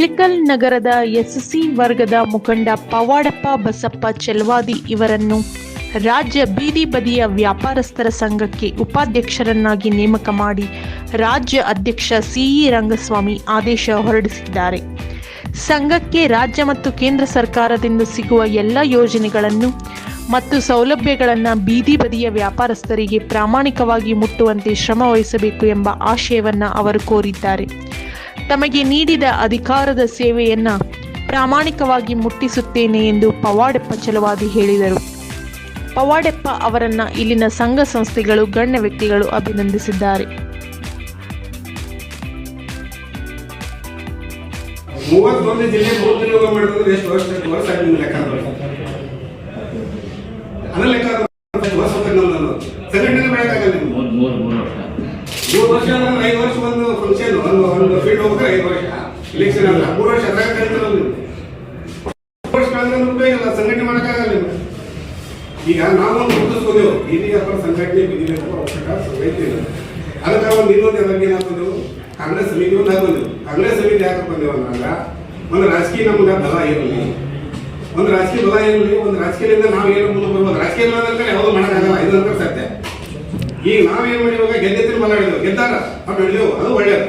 ಇಳಕಲ್ ನಗರದ ಎಸ್ಸಿ ವರ್ಗದ ಮುಖಂಡ ಪವಾಡಪ್ಪ ಬಸಪ್ಪ ಚೆಲ್ವಾದಿ ಇವರನ್ನು ರಾಜ್ಯ ಬೀದಿ ಬದಿಯ ವ್ಯಾಪಾರಸ್ಥರ ಸಂಘಕ್ಕೆ ಉಪಾಧ್ಯಕ್ಷರನ್ನಾಗಿ ನೇಮಕ ಮಾಡಿ ರಾಜ್ಯ ಅಧ್ಯಕ್ಷ ಸಿಇ ರಂಗಸ್ವಾಮಿ ಆದೇಶ ಹೊರಡಿಸಿದ್ದಾರೆ. ಸಂಘಕ್ಕೆ ರಾಜ್ಯ ಮತ್ತು ಕೇಂದ್ರ ಸರ್ಕಾರದಿಂದ ಸಿಗುವ ಎಲ್ಲ ಯೋಜನೆಗಳನ್ನು ಮತ್ತು ಸೌಲಭ್ಯಗಳನ್ನು ಬೀದಿ ಬದಿಯ ವ್ಯಾಪಾರಸ್ಥರಿಗೆ ಪ್ರಾಮಾಣಿಕವಾಗಿ ಮುಟ್ಟುವಂತೆ ಶ್ರಮ ವಹಿಸಬೇಕು ಎಂಬ ಆಶಯವನ್ನು ಅವರು ಕೋರಿದ್ದಾರೆ. ತಮಗೆ ನೀಡಿದ ಅಧಿಕಾರದ ಸೇವೆಯನ್ನ ಪ್ರಾಮಾಣಿಕವಾಗಿ ಮುಟ್ಟಿಸುತ್ತೇನೆ ಎಂದು ಪವಾಡೆಪ್ಪ ಚಲವಾದಿ ಹೇಳಿದರು ಪವಾಡೆಪ್ಪ ಅವರನ್ನ ಇಲ್ಲಿನ ಸಂಘ ಸಂಸ್ಥೆಗಳು, ಗಣ್ಯ ವ್ಯಕ್ತಿಗಳು ಅಭಿನಂದಿಸಿದ್ದಾರೆ. ಲೆಕ್ಕ ಹಾಕು. ಎಷ್ಟು ವರ್ಷ ಅಂತ ನಮ್ದು ಅನ್ನೋದು. ಸಂಘಟನೆ ಬೆಳೆಯಕ್ಕಾಗಲ್ಲ ನಿಮ್ಗೆ. ಮೂರ್ ಮೂರ್ ಮೂರ್ ವರ್ಷ ಮೂರು ವರ್ಷ ಅಂದ್ರೆ ಐದು ವರ್ಷ ಒಂದು ಫಂಕ್ಷನ್ ಒಂದು ಒಂದು ಫೀಲ್ಡ್ ಹೋಗ್ತಾರೆ ಐದು ವರ್ಷ ಇಲೆಕ್ಷನ್ ಅಲ್ಲ ಮೂರು ವರ್ಷ ಅದ್ರಾಗ ಕರೀತಾರಲ್ಲ ನೀವು ಮೂರು ವರ್ಷ ಕಳೆದ್ರೆ ಉಪಯೋಗ ಇಲ್ಲ ಸಂಘಟನೆ ಮಾಡೋಕ್ಕಾಗಲ್ಲ ನೀವು ಈಗ ನಾವೊಂದು ಗುರುತಿಸ್ಕೋದೇವು ಬೀದಿ ವ್ಯಾಪಾರ ಸಂಘಟನೆ ಬೀದಿ ಅವಶ್ಯಕತೆ ಅವಶ್ಯಕ ಐತಿ ಅದಕ್ಕೆ ಒಂದು ಇನ್ನೊಂದು ಎಲ್ಲರಿಗೆ ಏನು ಹಾಕೋದೆವು ಕಾಂಗ್ರೆಸ್ ಸಮಿತಿ ಒಂದು ಹಾಕೊಂಡೆವು ಕಾಂಗ್ರೆಸ್ ಸಮಿತಿ ಯಾಕೆ ಬಂದೆವು ಅಂದಾಗ ಒಂದು ರಾಜಕೀಯ ನಮ್ಗೆ ಬಲ ಇರಲಿ ಒಂದು ರಾಜಕೀಯ ಬಲ ಇರಲಿ ಒಂದು ರಾಜಕೀಯದಿಂದ ನಾವು ಏನು ಮುಂದೆ ಬರ್ಬೋದು? ರಾಜಕೀಯ ಬಲ ಅಂದ್ರೆ ಯಾವುದು ಮಾಡೋಕ್ಕಾಗಲ್ಲ, ಇದು ಸತ್ಯ ಈಗ ನಾವೇನು ಮಾಡಿ ಇವಾಗ ಗೆದ್ದಿನ ಬಲ ಹಿಡಿದೆವು ಗೆದ್ದಾರ, ಅವ್ರು ಹಿಡಿದೆವು ಅದು ಒಳ್ಳೆಯದು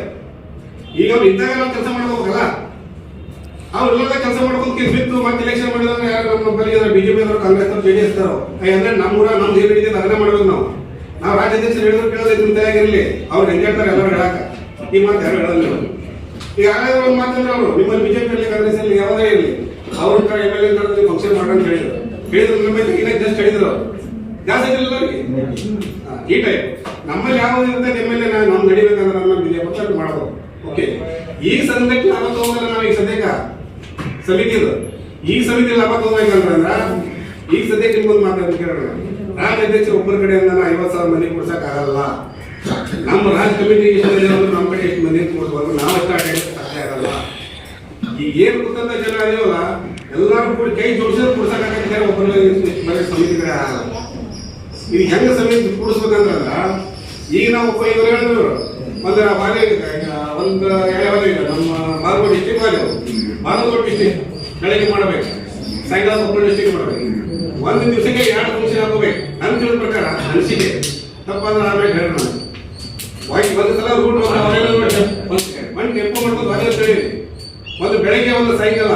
ಈಗ ಅವ್ರು ಇದ್ದಾಗ ನಾವು ಕೆಲಸ ಮಾಡ್ಕೋಬೇಕಲ್ಲ ಅವ್ರು ಇಲ್ಲದ ಕೆಲಸ ಮಾಡ್ಕೊಂಡು ಬಿತ್ತು, ಮತ್ತೆ ಎಲೆಕ್ಷನ್ ಮಾಡಿದ್ರೆ ಯಾರು ನಮ್ಮ ಬರೀ ಬಿಜೆಪಿ ಅವರು ಕಾಂಗ್ರೆಸ್ ಜೆ ಡಿ ಎಸ್ ಅಂದ್ರೆ ನಮ್ಮ ಊರ ನಮ್ದು ಏನು ಹಿಡಿದಿದೆ ಅದನ್ನೇ ಮಾಡೋದು ನಾವು. ನಾವು ರಾಜ್ಯಾಧ್ಯಕ್ಷರು ಹೇಳಿದ್ರು ಕೇಳೋದು ನಿಮ್ಮ ತಯಾರಿರಲಿ ಅವ್ರು ಹೇಳ್ತಾರೆ ಎಲ್ಲರೂ ಹೇಳಕ ಈ ಮಾತು ಯಾರು ಹೇಳಲ್ಲ. ಈಗ ಯಾರಾದ್ರೂ ಒಂದು ಮಾತಂದ್ರೆ ಅವರು, ನಿಮ್ಮಲ್ಲಿ ಬಿಜೆಪಿ ಅಲ್ಲಿ, ಕಾಂಗ್ರೆಸ್ ಅಲ್ಲಿ ಯಾವುದೇ ಇರಲಿ, ಅವ್ರ ಕಡೆ ಎಂ ಎಲ್ ಎ ಫಂಕ್ಷನ್ ಮಾಡೋಣ ಹೇಳಿದ್ರು. ಹೇಳಿದ್ರು ನಮ್ಮ ಬಗ್ಗೆ ಜಸ್ಟ್ ಹೇಳಿದ್ರು ಅವರು. ಜಾಸ್ತಿ ಇಲ್ಲ ಈ ಟೈಪ್ ನಮ್ಮಲ್ಲಿ ಯಾವ್ದು ಇರುತ್ತೆ, ನಿಮ್ಮಲ್ಲಿ ನಾವು ನಾವು ನಡಿಬೇಕಂದ್ರೆ ನಮ್ಮ ಬಿಜೆಪಿ ಮಾಡ್ಬೋದು. ಓಕೆ ಈ ಸಂದಕ್ಕೆ ನಾವು ತಗೋಲ್ಲ ನಾವು ಈಗ ಸದ್ಯಕ್ಕೆ. ಸಮಿತಿದು ಈ ಸಮಿತಿ ಲಾಭ ತಗೋಬೇಕಂತಂದ್ರ ಈಗ ಸದ್ಯಕ್ಕೆ ನಿಮ್ಗೊಂದು ಮಾತಾಡ್ ಕೇಳೋಣ. ರಾಜ್ಯ ಅಧ್ಯಕ್ಷ ಒಬ್ಬರ ಕಡೆ ನಾವು ಐವತ್ತು ಸಾವಿರ ಮನೆ ಕೊಡ್ಸಕ್ ಆಗಲ್ಲ. ನಮ್ಮ ರಾಜ್ಯ ಕಮಿಟಿ ಎಷ್ಟು ಮಂದಿ ಅಂದ್ರೆ ನಮ್ಮ ಕಡೆ ಎಷ್ಟು ಮನೆ ಕೊಡ್ಬೋದು ನಾವು ಎಷ್ಟು ಸಾಧ್ಯ ಆಗಲ್ಲ. ಈಗ ಏನು ಗೊತ್ತಂತ ಜನ ಅದೇವಲ್ಲ ಎಲ್ಲರೂ ಕೂಡಿ ಕೈ ಜೋಡಿಸಿದ್ರೆ ಕೊಡ್ಸಕ್ಕಾಗತ್ತೆ ಒಬ್ಬರ ಮನೆ ಸಮಿತಿ ಕಡೆ ಆಗಲ್ಲ. ಇದು ಹೆಂಗ ಸಮಿತಿ ಕೂಡಿಸ್ಬೇಕಂದ್ರ ಈಗ ನಾವು ಇವ್ರು ಹೇಳಿದ್ರು ಒಂದು ಬಾಲ್ಯ ಒಂದು ಎಳೆ ಇದೆ ನಮ್ಮ ಮಾರ್ಗೋಡಿ ಡಿಸ್ಟಿಕ್ ಬಾಲ್ಯ ಬಾಗಲಕೋಟೆ ಡಿಸ್ಟಿಕ್ ಬೆಳಗ್ಗೆ ಮಾಡಬೇಕು. ಸಾಯಂಕಾಲ ಕೊಪ್ಪಳ ಡಿಸ್ಟಿಕ್ ಮಾಡಬೇಕು. ಒಂದು ದಿವಸಕ್ಕೆ ಎರಡು ಫಂಕ್ಷನ್ ಹಾಕೋಬೇಕು ನನ್ನ ತಿಳಿದ ಪ್ರಕಾರ ಅನಿಸಿಕೆ ತಪ್ಪಾದ್ರೆ ಆಮೇಲೆ ಹೇಳೋಣ. ವಾಯ್ಸ್ ಒಂದು ಸಲ ರೂಟ್ ಒಂದು ಟೆಂಪೋ ಮಾಡ್ಕೊಂಡು ಬಂದ ಹೇಳಿ ಒಂದು ಬೆಳಗ್ಗೆ ಒಂದು ಸಾಯಂಕಾಲ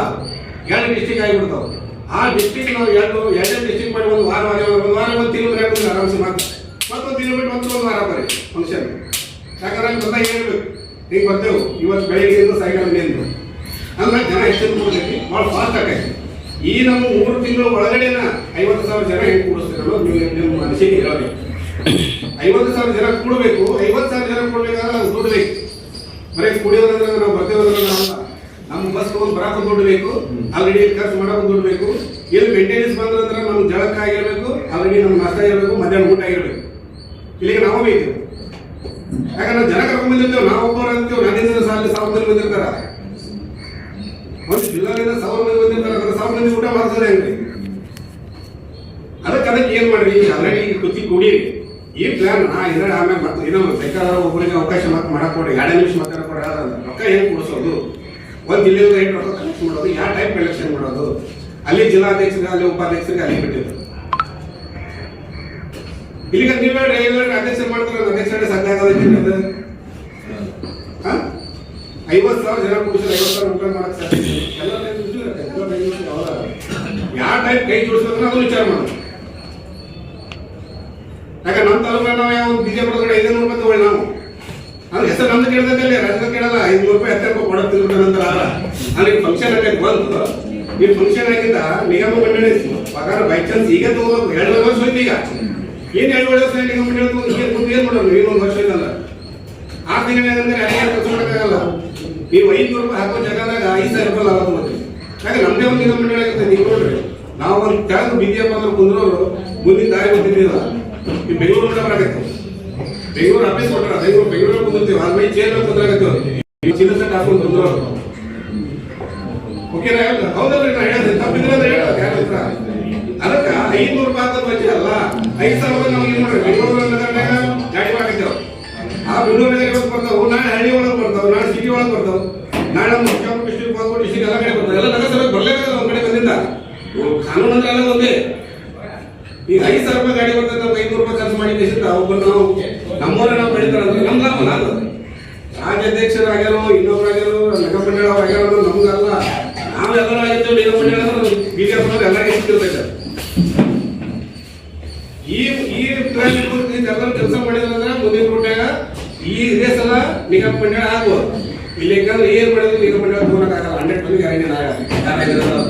ಎರಡು ಡಿಸ್ಟಿಕ್ ಆಗಿಬಿಡ್ತಾವೆ. ಆ ಡಿಸ್ಟಿಕ್ ನಾವು ಎರಡು ಎರಡೇ ಡಿಸ್ಟಿಕ್ ಮಾಡಿ ಒಂದು ವಾರ ವಾರ ಒಂದು ವಾರ ಒಂದು ತಿಂಗಳು ಎರಡು ಆರಾಮ್ಸೆ ಮಾತ್ರ. ಮತ್ತೊಂದು ತಿಂಗಳು ಬಿಟ್ಟು ಮತ್ತೊಂದು ವಾರ ಬರೀ ಫಂಕ್ಷನ್ ಯಾಕಂದ್ರೆ ಬಂದಾಗ ಹೇಳ್ಬೇಕು ಈಗ ಬರ್ತೇವೆ ಇವತ್ತು ಬೆಳಗ್ಗೆಯಿಂದ ಸಾಯಂಕಾಲ ನಿಂದು ಅಂದ್ರೆ ಜನ ಎಷ್ಟು ಕೊಡ್ತೈತಿ ಭಾಳ ಫಾಸ್ಟ್ ಆಗೈತಿ ಈ ನಮ್ಮ ಮೂರು ತಿಂಗಳ ಒಳಗಡೆನ ಐವತ್ತು ಸಾವಿರ ಜನ ಹೆಂಗೆ ಕೂಡಿಸ್ತೀರಲ್ಲ, ನೀವು ನಿಮ್ಮ ಮನಸ್ಸಿಗೆ ಹೇಳಬೇಕು ಐವತ್ತು ಸಾವಿರ ಜನ ಕೂಡಬೇಕು, ಐವತ್ತು ಸಾವಿರ ಜನ ಕೊಡ್ಬೇಕಾದ್ರೆ ದುಡ್ಡು ಬೇಕು ಬರೀ ಕುಡಿಯೋದಂದ್ರೆ ನಾವು ಬರ್ತೇವಂದ್ರೆ ನಮ್ಮ ಬಸ್ ಹೋಗಿ ಬರಾಕ ದುಡ್ಡು ಬೇಕು ಆಲ್ರೆಡಿ ಖರ್ಚು ಮಾಡಕ್ಕೆ ದುಡ್ಡು ಬೇಕು ಇಲ್ಲಿ ಮೇಂಟೆನೆನ್ಸ್ ಬಂದ್ರಂದ್ರೆ ನಮ್ಗೆ ಜಳಕ ಆಗಿರ್ಬೇಕು, ಆಲ್ರೆಡಿ ನಮ್ಮ ನಷ್ಟ ಇರಬೇಕು ಮಧ್ಯಾಹ್ನ ಊಟ ಆಗಿರ್ಬೇಕು. ಇಲ್ಲಿಗೆ ನಾವು ಬೇಕು ಯಾಕಂದ್ರೆ ಜನ ಕರ್ಕೊಂಡ್ ಬಂದಿರ್ತೇವೆ, ನಾವು ಒಬ್ಬರು ಅಂತೇವೆ ನನ್ನಿಂದ ಸಾಲ ಸಾವಿರ ಮಂದಿ ಬಂದಿರ್ತಾರ. ಒಂದು ಜಿಲ್ಲಾದಿಂದ ಸಾವಿರ ಮಂದಿ ಬಂದಿರ್ತಾರ ಊಟ ಮಾಡ್ತಾರೆ ಹೆಂಗ್ರಿ ಅದಕ್ಕೆ ಅದಕ್ಕೆ ಏನ್ ಮಾಡ್ರಿ? ಆಲ್ರೆಡಿ ಕುತ್ತಿ ಕೂಡಿ ಈ ಪ್ಲಾನ್ ನಾ ಇದ್ರೆ ಆಮೇಲೆ ಮತ್ತೆ ಏನೋ ಬೇಕಾದ್ರೆ ಒಬ್ಬರಿಗೆ ಅವಕಾಶ ಮತ್ತೆ ಮಾಡಕ್ ಕೊಡ್ರಿ ಎರಡೇ ನಿಮಿಷ ಮಾತಾಡಕ್ ಕೊಡಿ ರೊಕ್ಕ ಹೆಂಗ್ ಕೊಡಿಸೋದು? ಒಂದು ಜಿಲ್ಲೆಯಿಂದ ಎಂಟು ರೊಕ್ಕ ಕಲೆಕ್ಟ್ ಮಾಡೋದು. ಯಾವ ಟೈಪ್ ಕಲೆಕ್ಷನ್ ಮಾಡೋದು? ಅಲ್ಲಿ ಜಿಲ್ಲಾಧ್ಯಕ್ಷರಿಗೆ, ಅಲ್ಲಿ ಉಪಾಧ್ಯಕ್ಷರಿಗೆ ಅಲ್ಲಿ ಬಿಟ್ಟಿದ್ರು ಇಲ್ಲಿಗ ನೀವು ಅಧ್ಯಕ್ಷರು ಮಾಡ್ತಾರೆ, ಅಧ್ಯಕ್ಷರೇ ಸಂಘ ಹಾ? ಐವತ್ತು ಸಾವಿರ ಜನ ಕೂಡಿಸಿದ್ರೆ ಐವತ್ತು ಸಾವಿರ ಊಟ ಮಾಡಕ್ಕೆ? ಯಾವ ಟೈಪ್ ಕೈ ಜೋಡಿಸ್ಬೇಕು ಅದು ವಿಚಾರ ಮಾಡೋದು. ಯಾಕೆ ನಮ್ಮ ತಾಲೂಕು ನಾವು ಯಾವ ಬಿಜೆಪಿ ಒಳಗಡೆ ಐದನೂರು ರೂಪಾಯಿ ತಗೊಳ್ಳಿ ನಾವು. ಅಂದ್ರೆ ಹೆಸರು ನಮ್ದು ಕೇಳ್ದಕ್ಕಲ್ಲಿ ರಾಜ್ಯದ ಕೇಳಲ್ಲ ಐದ್ನೂರು ರೂಪಾಯಿ ಹತ್ತು ರೂಪಾಯಿ ಕೊಡಕ್ ತಿಳ್ಕೊಂಡ ನಂತರ ಫಂಕ್ಷನ್ ಆಗೈತೆ ಬಂತು. ನೀವು ಫಂಕ್ಷನ್ ಆಗಿದ್ದ ನಿಗಮ ಮಂಡಳಿ ಪಗಾರ ಬೈ ಚಾನ್ಸ್ ಈಗ ತಗೋಬೇಕು ಎರಡು ವರ್ಷ ಹೋಯ್ತು ಈಗ. ಏನ್ ಎರಡು ವರ್ಷ ನಿಗಮ ಮಂಡಳಿ ಏನು ಮಾಡೋದು? ಈಗ ಒಂದು ವರ್ಷ ಇದಲ್ಲ ಆ ತಿಂಗಳ ಅಂದ್ರೆ ಖರ್ಚು ಮಾಡೋಕ್ಕಾಗಲ್ಲ. ನೀವು ಐನೂರು ರೂಪಾಯಿ ಹಾಕೋ ಜಾಗದಾಗ ಐದು ಸಾವಿರ ರೂಪಾಯಿ ಲಾಭ ಮಾಡ್ತೀವಿ ಯಾಕೆ ನಮ್ದೇ ಒಂದು ಆಗುತ್ತೆ, ನೀವು ನೋಡ್ರಿ. ನಾವು ಒಂದು ಕೆಳಗೆ ಬಿದ್ದಿಯಪ್ಪ ಅಂದ್ರೆ ಕುಂದ್ರೋರು, ಮುಂದಿನ ದಾರಿ ಗೊತ್ತಿದ್ದಿಲ್ಲ ಈ ಬೆಂಗಳೂರು ಬರಾಕತ್ತೆ. ಬೆಂಗಳೂರು ಅಭ್ಯಾಸ ಕೊಟ್ಟಾರ ಬೆಂಗಳೂರು ಬೆಂಗಳೂರು ಕುಂದಿರ್ತೀವಿ. ಅಲ್ಲಿ ಮೇಲೆ ಚೇರ್ ಕುಂದ್ರಾಕತ್ತೀವಿ ಚಿನ್ನ ಸೆಟ್ ಹಾಕೊಂಡು ಕುಂದ್ರೋರು. ಓಕೆನಾ ಹೌದಲ್ರಿ, ನಾ ಹೇಳಿದೆ. ತಪ್ಪಿದ್ರೆ ಅಂದ್ರೆ ಹೇಳೋದು ಅದಕ್ಕೆ ಐದ್ನೂರು ರೂಪಾಯಿ ಅಂತ ಬಚ್ಚೆ ಅಲ್ಲ. ಐದು ಸಾವಿರ ರೂಪಾಯಿ ನಮ್ಗೆ ನೋಡ್ರಿ ಬೆಂಗಳೂರು ಗಾಡಿ ಮಾಡಾಕತ್ತೇವ ಆ ಇವತ್ತು ಬರ್ತಾವ, ನಾಳೆ ಹಳ್ಳಿ ಒಳಗೆ ಬರ್ತಾವ, ನಾಳೆ ಸಿಟಿ ಒಳಗೆ ಬರ್ತಾವ. ನಾಳೆ ಮುಖ್ಯಮಂತ್ರಿ ಡಿಸ್ಟ್ರಿಕ್ಟ್ ಎಲ್ಲ ಕಡೆ ಎಲ್ಲ ನಗರಸಭೆಗೆ ಬರಲೇ ಒಂದ್ ಕಡೆ ಇವ್ರು ಕಾನೂನು ಅಂದ್ರೆ ಎಲ್ಲ ಒಂದೇ. ಈಗ ಐದು ಸಾವಿರ ರೂಪಾಯಿ ಗಾಡಿ ಬರ್ತದೆ ಐನೂರು ರೂಪಾಯಿ ಖರ್ಚು ಮಾಡಿ ದೇಶದ ಒಬ್ಬರು ನಾವು ನಾವು ಬೆಳಿತಾರಂದ್ರೆ ನಮ್ ಲಾಭ ಅದು ರಾಜ್ಯಾಧ್ಯಕ್ಷರು ಆಗ್ಯಾರೋ ಇನ್ನೊಬ್ರು ಆಗ್ಯಾರೋ ನಗರ ನಮ್ಗಲ್ಲ ನಾವು ಎಲ್ಲರೂ ಆಗಿದ್ದೇವೆ ನಗರ ಬಿಜೆಪಿ ಎಲ್ಲರಿಗೆ ಈ ಈ ಟ್ರಾಫಿಕ್ ಎಲ್ಲರೂ ಕೆಲಸ ಮಾಡಿದ್ರಂದ್ರೆ ಮುಂದಿನ ರೂಟ್ಯಾಗ ಈ ಇದೇ ಸಲ ನಿಗಮ ಮಂಡಳ ಆಗ್ಬೋದು ಇಲ್ಲಿ ಯಾಕಂದ್ರೆ ಏನ್ ಮಾಡಿದ್ರು ನಿಗಮ ಮಂಡಳ ತಗೊಳಕ್ಕಾಗಲ್ಲ ಹಂಡ್ರೆಡ್ ಮಂದಿ ಗ್ಯಾರಂಟಿ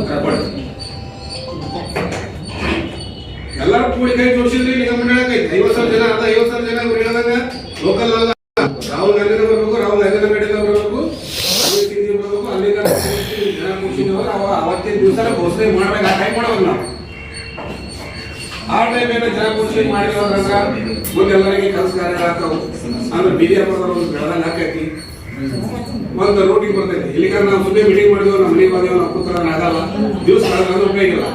ಕರ್ಕೊಂಡು ಎಲ್ಲರೂ ಕೂಡಿ ಕೈ ಜೋಡಿಸಿದ್ರಿ ನಿಗಮ ಮಂಡಳಕ್ಕೆ ಐವತ್ತು ಸಾವಿರ ಜನ ಅದ ಐವತ್ತು ಸಾವಿರ ಜನ ಅವ್ರು ಹೇಳಿದಾಗ ಲೋಕಲ್ ಅಲ್ಲ ರಾಹುಲ್ ಗಾಂಧಿನ ಬರಬೇಕು ರಾಹುಲ್ ಗಾಂಧಿನ ಕಡೆಯಿಂದ ಬರಬೇಕು ಬರಬೇಕು ಅವ ಅವತ್ತಿನ ದಿವಸ ಘೋಷಣೆ ಮಾಡ್ಬೇಕು ಆ ಟೈಮ್ ಮಾಡ್ಬೇಕು ನಾವು ಆ ಟೈಮ್ ಏನೋ ಜನ ಕೂಡಿಸಿ ಮಾಡಿದವ್ರಂದ್ರ ಮುಂದೆ ಎಲ್ಲರಿಗೆ ಕೆಲಸ ಕಾರ್ಯಗಳಾಗ್ತಾವು ಅಂದ್ರೆ ಬೀದಿ ಒಂದು ಬೆಳೆದಂಗ ಹಾಕೈತಿ ಒಂದು ರೋಟಿಗೆ ಬರ್ತೈತಿ ಇಲ್ಲಿಗ ನಾವು ಮುಂದೆ ಮೀಟಿಂಗ್ ಮಾಡಿದ್ವಿ, ನಮ್ಮ ಮನೆಗೆ ಬಂದೇವು ನಾವು ಕೂತ್ರ ಆಗಲ್ಲ. ದಿವಸ ಕಳೆದ್ರೆ ಉಪಯೋಗ ಇಲ್ಲ.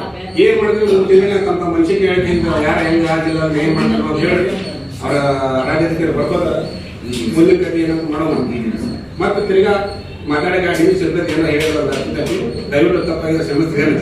ಏನ್ ಮಾಡಿದ್ವಿ ಮೂರು ತಿಂಗಳ ತಮ್ಮ ಮನುಷ್ಯಕ್ಕೆ ಹೇಳ್ತೀನಿ ಯಾರ ಹೆಂಗ ಆಗಿಲ್ಲ ಏನ್ ಮಾಡ್ತಾರೆ ಅಂತ ಹೇಳಿ ಅವರ ರಾಜ್ಯಾಧಿಕಾರಿ ಬರ್ಕೋದ ಮುಂದಿನ ಕತೆ ಏನಂತ ಮಾಡೋಣ. ಮತ್ತೆ ತಿರ್ಗಾ ಮಾತಾಡೋ ಗಾಡಿ ಸಿರ್ತೈತಿ ಏನೋ ಹೇಳಿದ್ರಲ್ಲ ದಯವಿಟ್ಟು